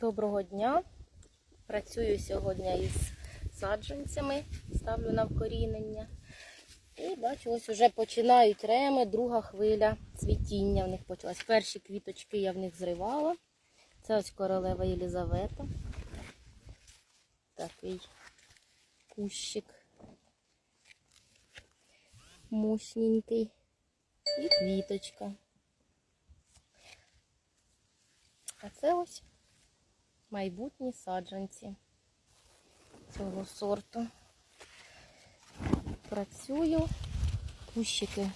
Доброго дня. Працюю сьогодні із саджанцями, ставлю на вкорінення. І бачу, ось вже починають реми, друга хвиля цвітіння в них почалась. Перші квіточки я в них зривала. Це ось королева Єлізавета. Такий кущик. Мощненький. І квіточка. А це ось майбутні саджанці цього сорту. Працюю. Кущики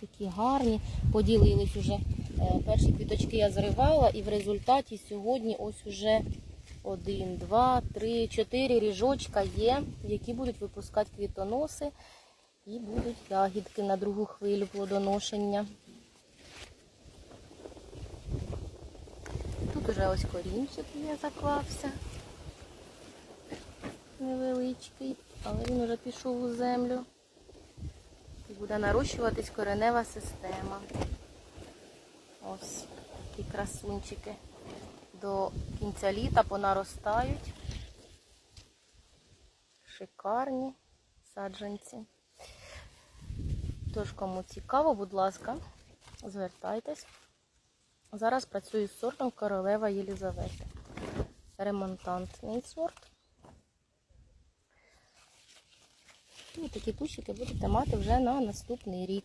такі гарні. Поділились уже. е, Перші квіточки я зривала і в результаті сьогодні ось уже один, два, три, чотири ріжочка є, які будуть випускати квітоноси і будуть ягідки на другу хвилю плодоношення. Уже ось корінчик є, заклався. Невеличкий, але він уже пішов у землю. І буде нарощуватись коренева система. Ось такі красунчики. До кінця літа понаростають. Шикарні саджанці. Тож, кому цікаво, будь ласка, звертайтесь. Зараз працюю з сортом королева Єлізавета. Ремонтантний сорт. І такі кущики будете мати вже на наступний рік.